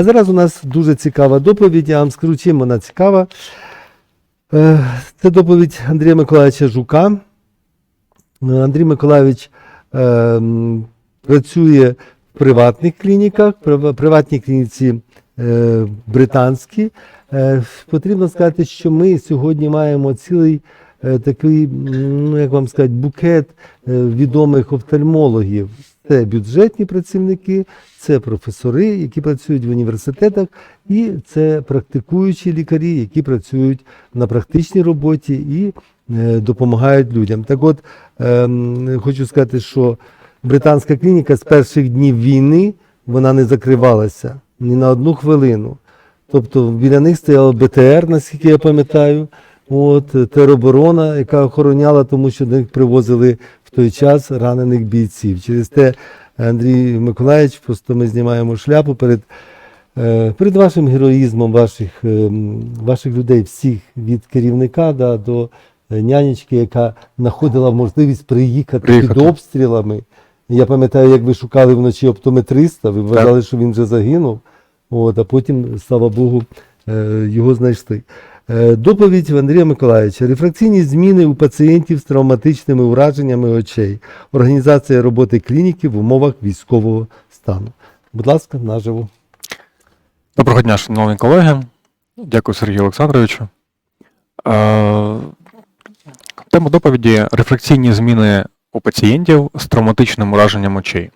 А зараз у нас дуже цікава доповідь. Я вам скажу, чим вона цікава. Е, Це доповідь Андрія Миколаївича Жука. Е, Андрій Миколаївич е, працює в приватних клініках, прив- приватній клініці британській. Потрібно сказати, що ми сьогодні маємо цілий такий, ну як вам сказати, букет відомих офтальмологів. Це бюджетні працівники, це професори, які працюють в університетах, і це практикуючі лікарі, які працюють на практичній роботі і е, допомагають людям. Так от ем, хочу сказати, що британська клініка з перших днів війни вона не закривалася ні на одну хвилину. Тобто біля них стояла БТР, наскільки я пам'ятаю. От е, тероборона, яка охороняла, тому що до них привозили в той час ранених бійців. Через те, Андрій Миколаївич, просто ми знімаємо шляпу перед, е, перед вашим героїзмом, ваших, е, ваших людей, всіх від керівника да, до нянечки, яка знаходила можливість приїхати, Приїхати. під обстрілами. Я пам'ятаю, як ви шукали вночі оптометриста, ви вважали, що він вже загинув. От, а потім, слава Богу, його знайшли. Е, Доповідь Андрія Миколаївича. Рефракційні зміни у пацієнтів з травматичними ураженнями очей. Організація роботи клініки в умовах військового стану. Будь ласка, наживо. Доброго дня, шановні колеги. Дякую Сергію Олександровичу. Е, Тема доповіді рефракційні зміни у пацієнтів з травматичним ураженням очей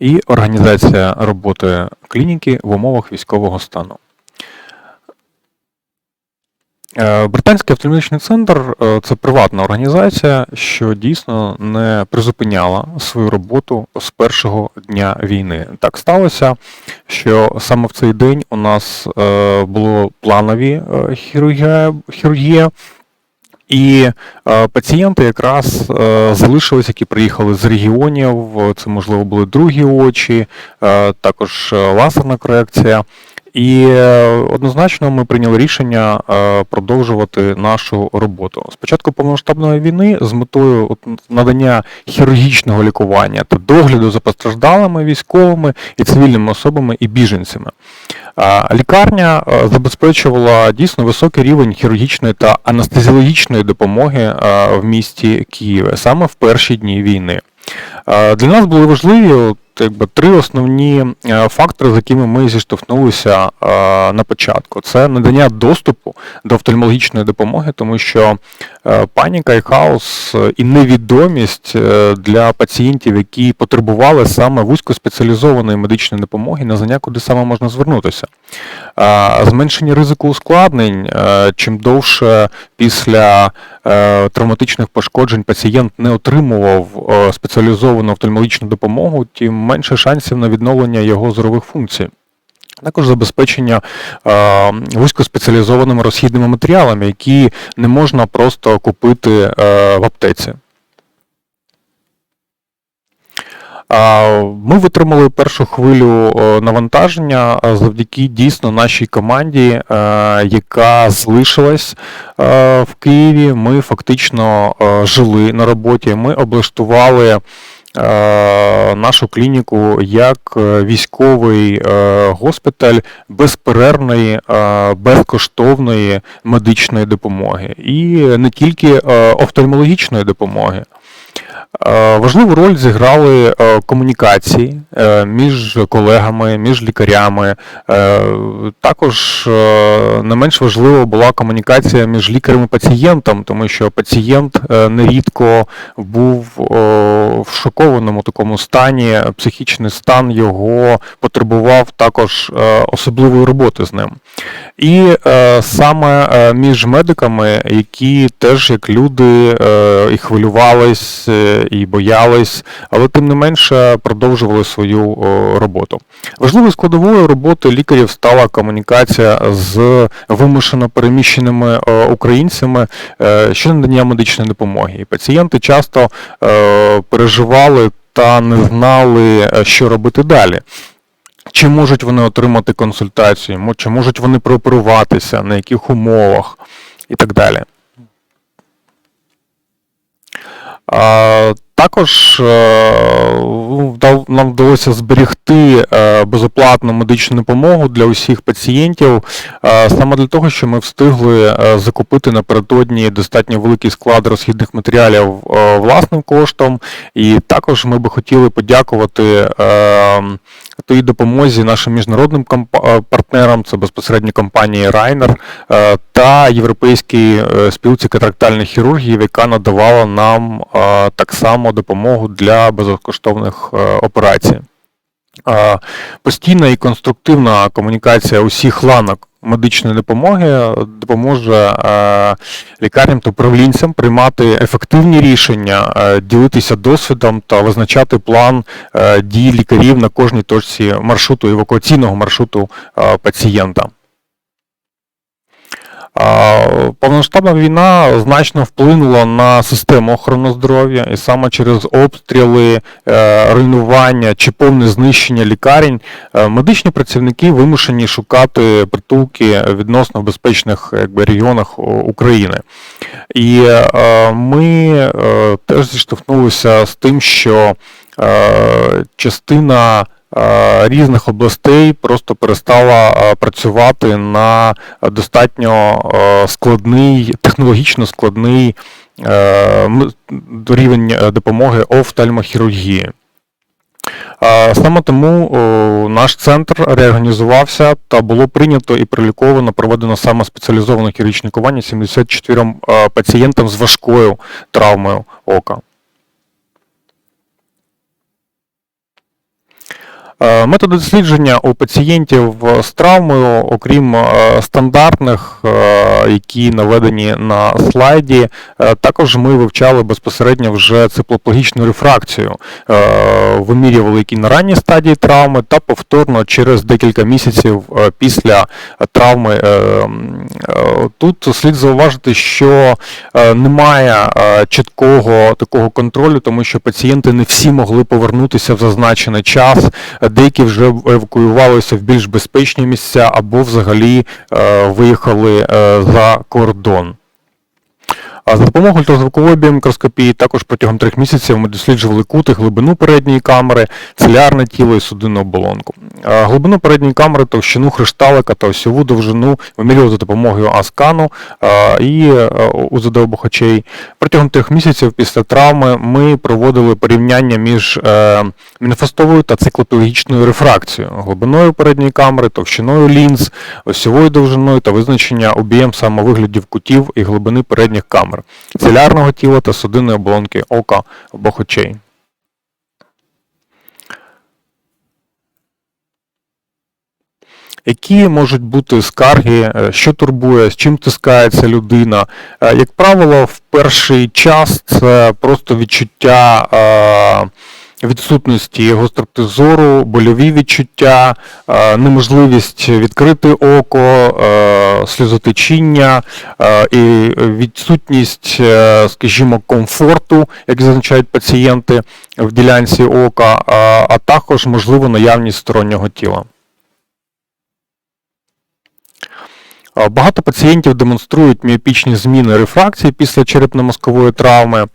і організація роботи клініки в умовах військового стану. Е, Британський офтальмологічний центр е, це приватна організація, що дійсно не призупиняла свою роботу з першого дня війни. Так сталося, що саме в цей день у нас е, було планові хірургія, і пацієнти якраз залишились, які приїхали з регіонів. Це можливо були другі очі, також лазерна корекція. І е, однозначно ми прийняли рішення е, продовжувати нашу роботу. Спочатку повномасштабної війни з метою надання хірургічного лікування та догляду за постраждалими військовими і цивільними особами і біженцями. Лікарня е, забезпечувала дійсно високий рівень хірургічної та анестезіологічної допомоги в місті Києві саме в перші дні війни. Для нас були важливі якби, три основні е, фактори, з якими ми зіштовхнулися е, на початку. Це надання доступу до офтальмологічної допомоги, тому що е, паніка і хаос і невідомість для пацієнтів, які потребували саме вузькоспеціалізованої медичної допомоги, на знання, куди саме можна звернутися. Зменшення ризику ускладнень, чим довше після травматичних пошкоджень пацієнт не отримував спеціалізовану офтальмологічну допомогу, тим менше шансів на відновлення його зорових функцій. Також забезпечення е, вузькоспеціалізованими розхідними матеріалами, які не можна просто купити е, в аптеці. Ми витримали першу хвилю е, навантаження завдяки дійсно нашій команді, е, яка залишилась е, в Києві. Ми фактично жили на роботі. Ми облаштували нашу клініку як е, військовий е, госпіталь безперервної, е, безкоштовної медичної допомоги. І не тільки е, офтальмологічної допомоги. Е, Важливу роль зіграли е, комунікації е, між колегами, між лікарями. Також не менш важливо була комунікація між лікарем і пацієнтом, тому що пацієнт нерідко був в шокованому такому стані, психічний стан його потребував також особливої роботи з ним. І е, саме е, між медиками, які теж як люди е, і хвилювались, е, і боялись, але тим не менше продовжували свою о, роботу. Важливою складовою роботи лікарів стала комунікація з вимушено переміщеними е, українцями е, щодо надання медичної допомоги. І пацієнти часто е, переживали та не знали, е, що робити далі. Чи можуть вони отримати консультацію, чи можуть вони прооперуватися, на яких умовах і так далі. Також е, нам вдалося зберегти е, безоплатну медичну допомогу для усіх пацієнтів, е, саме для того, що ми встигли закупити напередодні достатньо великий склад розхідних матеріалів власним коштом. І також ми би хотіли подякувати тій допомозі нашим міжнародним е, партнерам, це безпосередньо компанії Райнер та Європейській е, спілці катрактальних хірургів, яка надавала нам е, так само допомогу для безкоштовних операцій. Постійна і конструктивна комунікація усіх ланок медичної допомоги допоможе е, лікарням та управлінцям приймати ефективні рішення, е, ділитися досвідом та визначати план е, дій лікарів на кожній точці маршруту евакуаційного маршруту пацієнта. Повномасштабна війна значно вплинула на систему охорони здоров'я, і саме через обстріли, е, руйнування чи повне знищення лікарень е, медичні працівники вимушені шукати притулки відносно в безпечних якби, регіонах України. І е, ми е, теж зіштовхнулися з тим, що е, частина е, різних областей просто перестала е, працювати на достатньо е, складний, технологічно складний е, рівень е, допомоги офтальмохірургії. Е, Саме тому наш центр реорганізувався та було прийнято і приліковано проведено саме спеціалізоване хірургічне лікування 74 е, пацієнтам з важкою травмою ока. Методи дослідження у пацієнтів з травмою, окрім е, стандартних, е, які наведені на слайді, е, також ми вивчали безпосередньо вже циклоплагічну рефракцію, Е, вимірювали які на ранній стадії травми та повторно через декілька місяців е, після травми. Е, е, Тут слід зауважити, що е, немає е, чіткого такого контролю, тому що пацієнти не всі могли повернутися в зазначений час. Деякі вже евакуювалися в більш безпечні місця або взагалі е, виїхали е, за кордон. А за допомогою ультразвукової біомікроскопії також протягом трьох місяців ми досліджували кути, глибину передньої камери, целярне тіло і судинну оболонку. Глибину передньої камери, товщину хрешталика та осьову довжину вимірювали за допомогою аскану і УЗД обох очей. Протягом трьох місяців після травми ми проводили порівняння між е, мінофастовою та циклопологічною рефракцією, глибиною передньої камери, товщиною лінз, осьовою довжиною та визначення об'єм самовиглядів кутів і глибини передніх камер, целярного тіла та судинної оболонки ока обох очей. Які можуть бути скарги, е, що турбує, з чим тискається людина? Е, Як правило, в перший час це просто відчуття е, відсутності гостроти зору, больові відчуття, е, неможливість відкрити око, е, сльозотечіння е, і відсутність, скажімо, комфорту, як зазначають пацієнти в ділянці ока, а також можливо наявність стороннього тіла. А, Багато пацієнтів демонструють міопічні зміни рефракції після черепно-мозкової травми.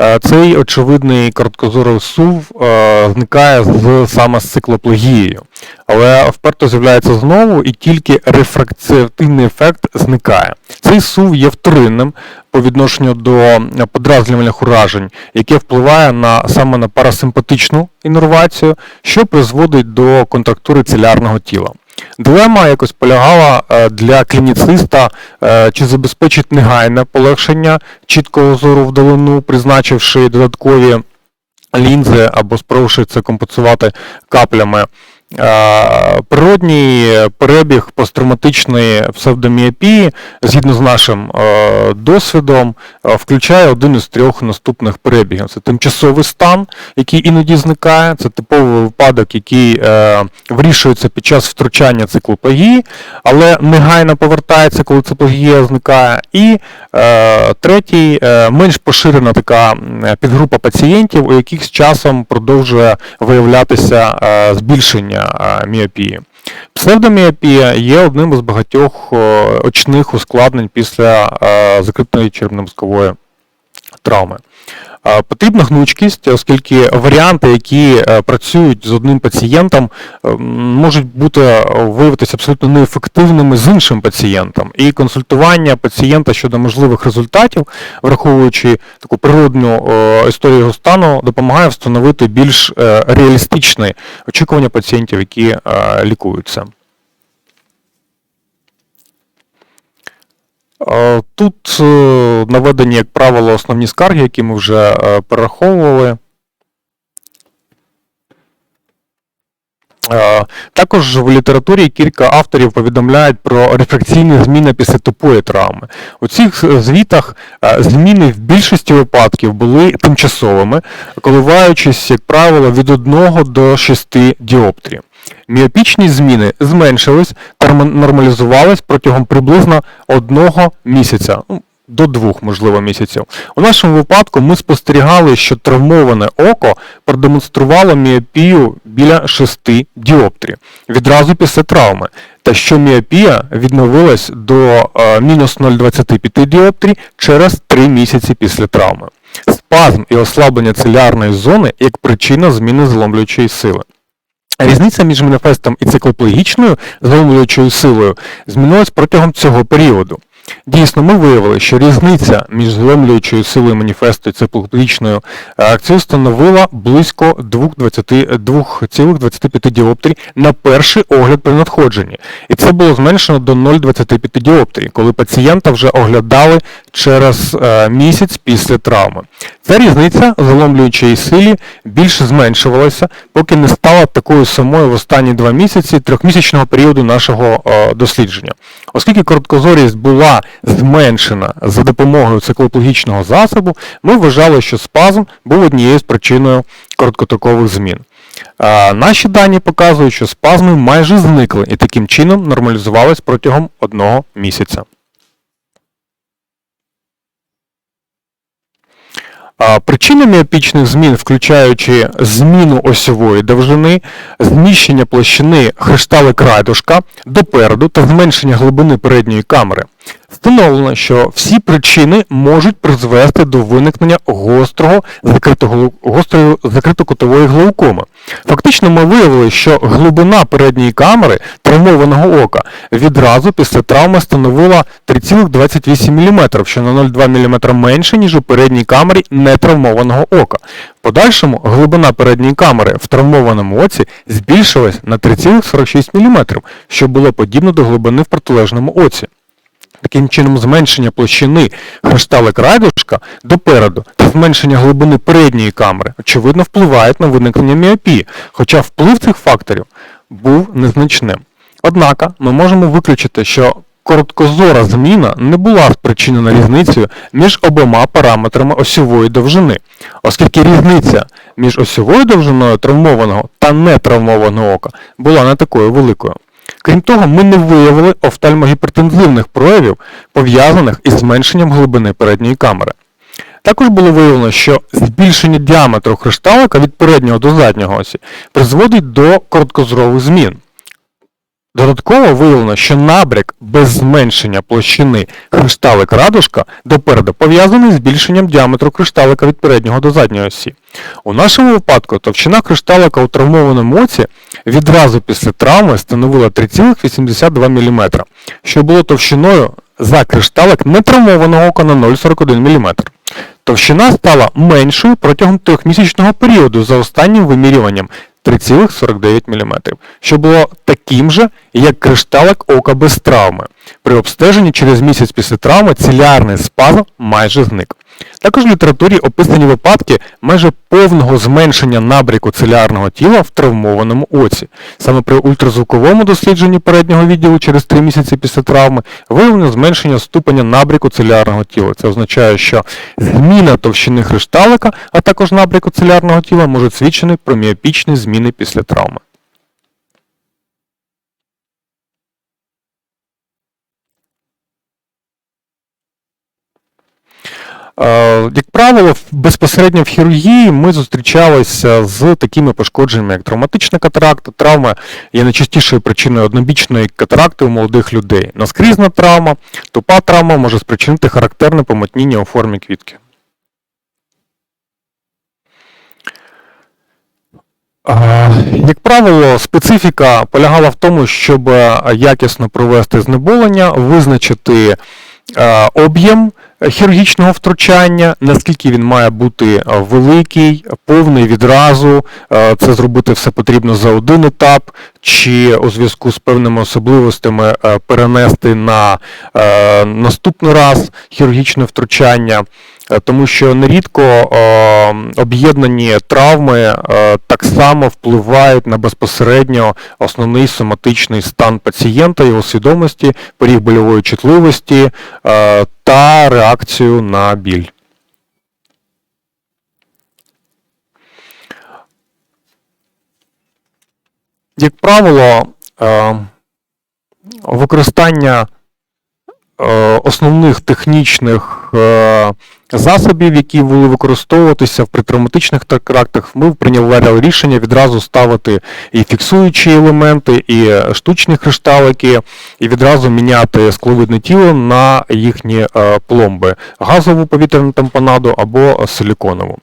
Е, Цей очевидний короткозорий сув е, зникає з саме з циклоплегією, але вперто з'являється знову і тільки рефракційний ефект зникає. Цей сув є вторинним по відношенню до подразнювальних уражень, яке впливає на саме на парасимпатичну іннервацію, що призводить до контрактури целярного тіла. Дилема якось полягала е, для клініциста, е, чи забезпечить негайне полегшення чіткого зору в долину, призначивши додаткові лінзи або спробувавши це компенсувати каплями. Природній перебіг посттравматичної псевдоміопії, згідно з нашим досвідом, включає один із трьох наступних перебігів. Це тимчасовий стан, який іноді зникає, це типовий випадок, який е, вирішується під час втручання циклоплагії, але негайно повертається, коли циклоплагія зникає. І е, третій, е, менш поширена така підгрупа пацієнтів, у яких з часом продовжує виявлятися збільшення е, міопії. Псевдоміопія є одним із багатьох е, очних ускладнень після закритної закритої черепно-мозкової травми. Потрібна гнучкість, оскільки варіанти, які е, працюють з одним пацієнтом, е, можуть бути е, виявитися абсолютно неефективними з іншим пацієнтом. І консультування пацієнта щодо можливих результатів, враховуючи таку природну історію його стану, допомагає встановити більш реалістичні очікування пацієнтів, які лікуються. Тут е, наведені, як правило, основні скарги, які ми вже е, перераховували. Е, Також в літературі кілька авторів повідомляють про рефракційні зміни після тупої травми. У цих е, звітах е, зміни в більшості випадків були тимчасовими, коливаючись, як правило, від 1 до 6 діоптрій. Міопічні зміни зменшились та нормалізувались протягом приблизно одного місяця. ну, До двох, можливо, місяців. У нашому випадку ми спостерігали, що травмоване око продемонструвало міопію біля 6 діоптрій відразу після травми, та що міопія відновилась до е, мінус 0,25 діоптрій через 3 місяці після травми. Спазм і ослаблення цилярної зони як причина зміни зломлюючої сили. Різниця між маніфестом і циклоплегічною зломлюючою силою змінилась протягом цього періоду. Дійсно, ми виявили, що різниця між зломлюючою силою маніфесту і циклоплегічною акцією становила близько 2,25 діоптрій на перший огляд при надходженні. І це було зменшено до 0,25 діоптрій, коли пацієнта вже оглядали через е, місяць після травми. Ця різниця заломлюючої силі більше зменшувалася, поки не стала такою самою в останні два місяці трьохмісячного періоду нашого е, дослідження. Оскільки короткозорість була зменшена за допомогою циклоплогічного засобу, ми вважали, що спазм був однією з причиною короткотрокових змін. Наші дані показують, що спазми майже зникли і таким чином нормалізувались протягом одного місяця. Причини міопічних змін, включаючи зміну осьової довжини, зміщення площини хрешталик райдушка допереду та зменшення глибини передньої камери. Встановлено, що всі причини можуть призвести до виникнення гострого гострої закритокутової глаукоми. Фактично ми виявили, що глибина передньої камери травмованого ока відразу після травми становила 3,28 мм, що на 0,2 мм менше, ніж у передній камері нетравмованого ока. В подальшому глибина передньої камери в травмованому оці збільшилась на 3,46 мм, що було подібно до глибини в протилежному оці. Таким чином, зменшення площини хрешталик райдушка допереду та зменшення глибини передньої камери, очевидно, впливають на виникнення міопії, хоча вплив цих факторів був незначним. Однак ми можемо виключити, що короткозора зміна не була спричинена різницею між обома параметрами осьової довжини, оскільки різниця між осьовою довжиною травмованого та нетравмованого ока була не такою великою. Крім того, ми не виявили офтальмогіпертензивних проявів, пов'язаних із зменшенням глибини передньої камери. Також було виявлено, що збільшення діаметру кришталика від переднього до заднього осі призводить до короткозорових змін. Додатково виявлено, що набряк без зменшення площини кришталик радужка допереду пов'язаний з збільшенням діаметру кришталика від переднього до задньої осі. У нашому випадку товщина кришталика у травмованому оці відразу після травми становила 3,82 мм, що було товщиною за кришталик нетравмованого ока на 0,41 мм. Товщина стала меншою протягом трьохмісячного періоду за останнім вимірюванням 3,49 мм, що було таким же, як кришталик ока без травми. При обстеженні через місяць після травми цілярний спазм майже зник. Також в літературі описані випадки майже повного зменшення набряку цилярного тіла в травмованому оці. Саме при ультразвуковому дослідженні переднього відділу через 3 місяці після травми виявлено зменшення ступеня набряку цилярного тіла. Це означає, що зміна товщини хрешталика, а також набряку цилярного тіла можуть свідчити про міопічні зміни після травми. Е, як правило, безпосередньо в хірургії ми зустрічалися з такими пошкодженнями, як травматична катаракта. Травма є найчастішою причиною однобічної катаракти у молодих людей. Наскрізна травма, тупа травма може спричинити характерне помутніння у формі квітки. Е, як правило, специфіка полягала в тому, щоб е, якісно провести знеболення, визначити об'єм хірургічного втручання, наскільки він має бути е, великий, повний відразу. Е, Це зробити все потрібно за один етап, чи у зв'язку з певними особливостями е, перенести на наступний раз хірургічне втручання. Тому що нерідко об'єднані травми так само впливають на безпосередньо основний соматичний стан пацієнта, його свідомості, поріг больової чутливості та реакцію на біль. Як правило, е, використання основних технічних е, засобів, які були використовуватися в притравматичних терактах, ми прийняли рішення відразу ставити і фіксуючі елементи, і штучні кришталики, і відразу міняти скловидне тіло на їхні е, пломби газову повітряну тампонаду або силіконову.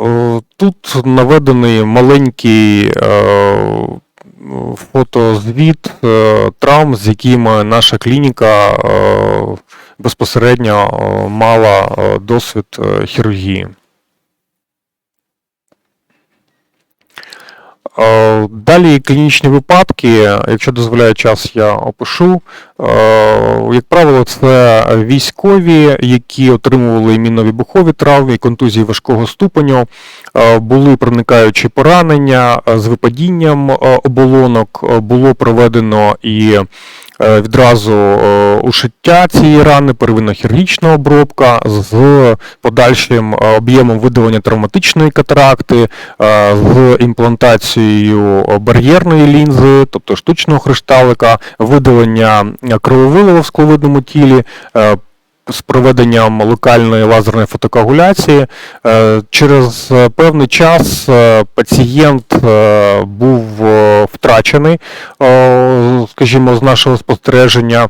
Е, Тут наведений маленький е, фотозвіт е, травм, з якими наша клініка е, безпосередньо е, мала досвід хірургії. Далі клінічні випадки, якщо дозволяє час, я опишу. Е, Як правило, це військові, які отримували мінно-вибухові травми контузії важкого ступеню, Е, були проникаючі поранення е, з випадінням оболонок, було проведено і відразу ушиття цієї рани, первинна хірургічна обробка з подальшим об'ємом видалення травматичної катаракти, з імплантацією бар'єрної лінзи, тобто штучного хрешталика, видалення крововилива в скловидному тілі. е, з проведенням локальної лазерної фотокоагуляції. Е, Через певний час е, пацієнт був втрачений, скажімо, з нашого спостереження.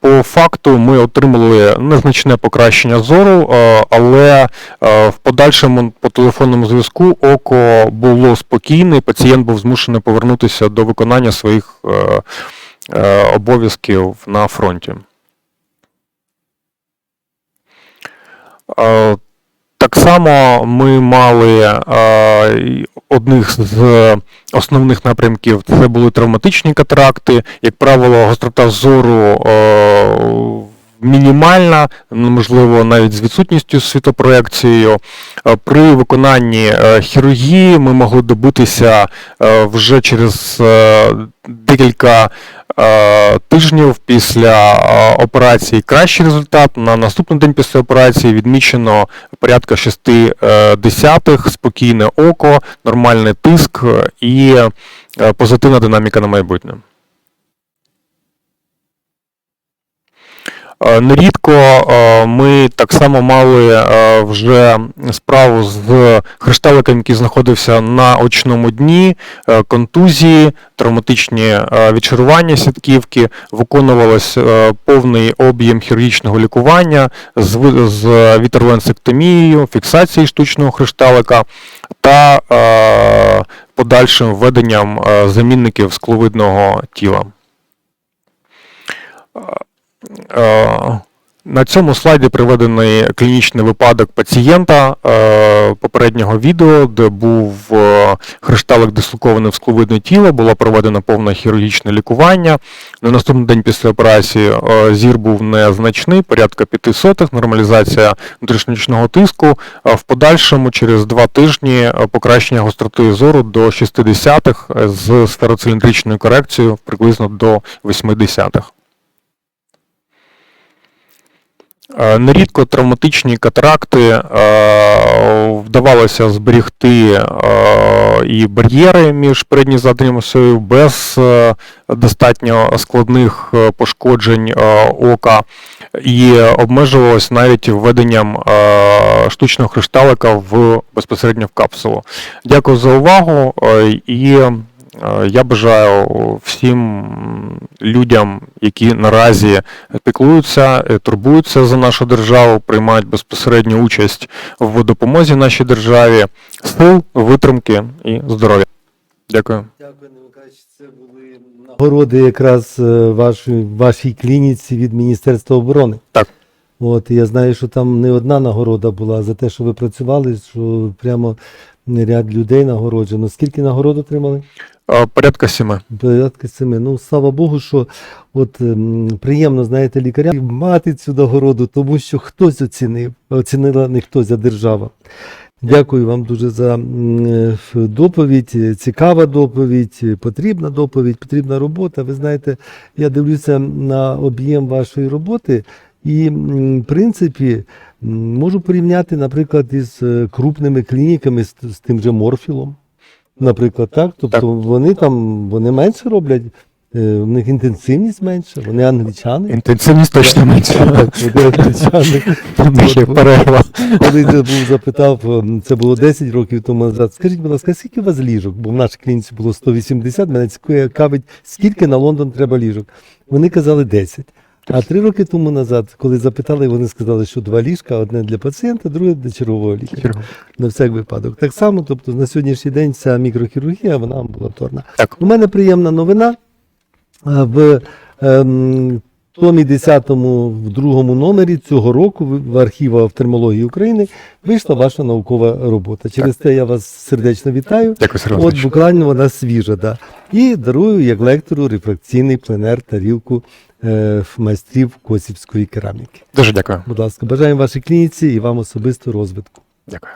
По факту ми отримали незначне покращення зору, але в подальшому по телефонному зв'язку око було спокійне, і пацієнт був змушений повернутися до виконання своїх обов'язків на фронті. Е, Так само ми мали е, одних з основних напрямків це були травматичні катаракти. Як правило, гострота зору е, мінімальна, можливо, навіть з відсутністю світопроекцією. Е, При виконанні е, хірургії ми могли добитися е, вже через декілька тижнів після операції кращий результат. На наступний день після операції відмічено порядка 6 е, десятих, спокійне око, нормальний тиск і позитивна динаміка на майбутнє. Нерідко е, ми так само мали е, вже справу з хрешталиком, який знаходився на очному дні, е, контузії, травматичні е, відшарування сітківки, виконувалось е, повний об'єм хірургічного лікування з вітерленсектомією, фіксацією штучного хрешталика та е, подальшим введенням е, замінників скловидного тіла. Е, На цьому слайді приведений клінічний випадок пацієнта е, попереднього відео, де був е, хрешталик дислокований в скловидне тіло, було проведено повне хірургічне лікування. На наступний день після операції зір був незначний, порядка 5 сотих, нормалізація внутрішньочного тиску. В подальшому, через два тижні, покращення гостроти зору до 60-х з сфероциліндричною корекцією приблизно до 80-х. Е, Нерідко травматичні катаракти е, вдавалося зберігти е, і бар'єри між передньою і осею без е, достатньо складних е, пошкоджень е, ока і обмежувалось навіть введенням е, штучного кришталика в безпосередньо в капсулу. Дякую за увагу е, і Е, Я бажаю всім людям, які наразі піклуються, е, турбуються за нашу державу, приймають безпосередню участь в допомозі нашій державі, сил, витримки і здоров'я. Дякую. Дякую, Миколаївич. Це були нагороди якраз е, вашій, вашій клініці від Міністерства оборони. Так. От, я знаю, що там не одна нагорода була за те, що ви працювали, що прямо ряд людей нагороджено. Скільки нагород отримали? Порядка сіми. Порядка семи. Ну, слава Богу, що от ем, приємно, знаєте, лікарям мати цю нагороду, тому що хтось оцінив, оцінила не хтось, а держава. Дякую вам дуже за е, доповідь. Цікава доповідь, потрібна доповідь, потрібна робота. Ви знаєте, я дивлюся на об'єм вашої роботи, і, в принципі, можу порівняти, наприклад, із е, крупними клініками, з, з тим же морфілом. Наприклад, так. Тобто Так. вони там вони менше роблять, е, у них інтенсивність менша, вони англічани. Інтенсивність точно менше. Так, вони англічани. Коли я був запитав, ем, це було 10 років тому назад. Скажіть, будь ласка, скільки у вас ліжок? Бо в нашій клініці було 180, мене цікавить, скільки на Лондон треба ліжок. Вони казали 10. А три роки тому назад, коли запитали, вони сказали, що два ліжка, одне для пацієнта, друге для чергового лікаря. На всяк випадок. Так само, тобто на сьогоднішній день ця мікрохірургія, вона амбулаторна. Так. У мене приємна новина. В ем, томі 10 в другому номері цього року в архіву офтальмології України вийшла ваша наукова робота. Через те я вас сердечно вітаю. Дякую, От буквально вона свіжа, да. І дарую як лектору рефракційний пленер тарілку майстрів косівської кераміки. Дуже дякую. Будь ласка, бажаємо вашій клініці і вам особисто розвитку. Дякую.